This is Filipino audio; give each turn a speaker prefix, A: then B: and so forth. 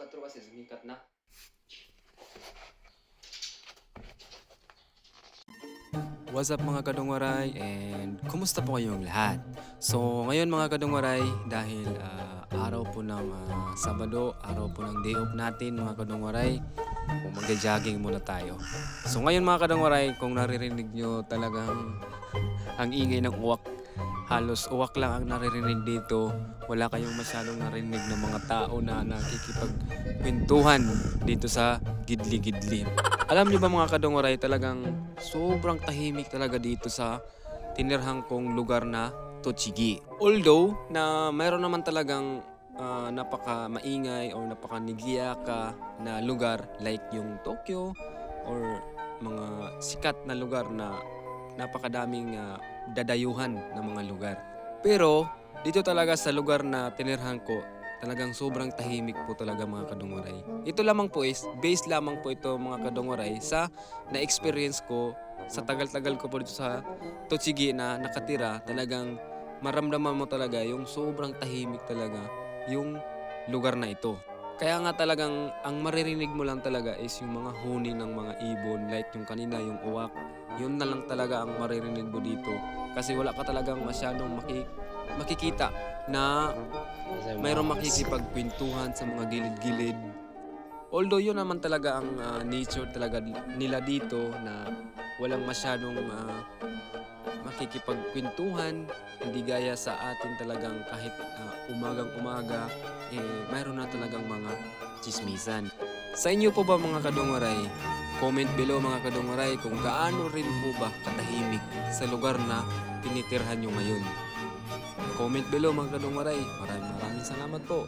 A: 4 kasi sumikat na. What's up mga kadungwaray and kumusta po kayong lahat? So ngayon mga kadungwaray dahil uh, araw po ng uh, Sabado, araw po ng day off natin mga kadungwaray kung magja-jogging muna tayo. So ngayon mga kadungwaray kung naririnig nyo talagang ang ingay ng uwak halos uwak lang ang naririnig dito. Wala kayong masyadong narinig ng mga tao na nakikipagkwentuhan dito sa gidli-gidli. Alam niyo ba mga kadungoray, talagang sobrang tahimik talaga dito sa tinirhang kong lugar na Tochigi. Although na mayroon naman talagang ah, napaka maingay o napaka nigiyaka na lugar like yung Tokyo or mga sikat na lugar na napakadaming ah, dadayuhan ng mga lugar. Pero dito talaga sa lugar na tinirhan ko, talagang sobrang tahimik po talaga mga kadunguray. Ito lamang po is, based lamang po ito mga kadunguray sa na-experience ko sa tagal-tagal ko po dito sa Tochigi na nakatira, talagang maramdaman mo talaga yung sobrang tahimik talaga yung lugar na ito. Kaya nga talagang ang maririnig mo lang talaga is yung mga huni ng mga ibon like yung kanina yung uwak. Yun na lang talaga ang maririnig mo dito kasi wala ka talagang masyadong maki, makikita na mayroong makikipagkwentuhan sa mga gilid-gilid. Although yun naman talaga ang ah, nature talaga nila dito na walang masyadong ah, makikipagkwentuhan, hindi gaya sa atin talagang kahit ah, umagang-umaga, eh, mayroon na talagang mga chismisan. Sa inyo po ba mga kadungaray? Comment below mga kadungaray kung gaano rin po ba katahimik sa lugar na tinitirhan nyo ngayon. Comment below mga kadungaray. Maraming maraming salamat po.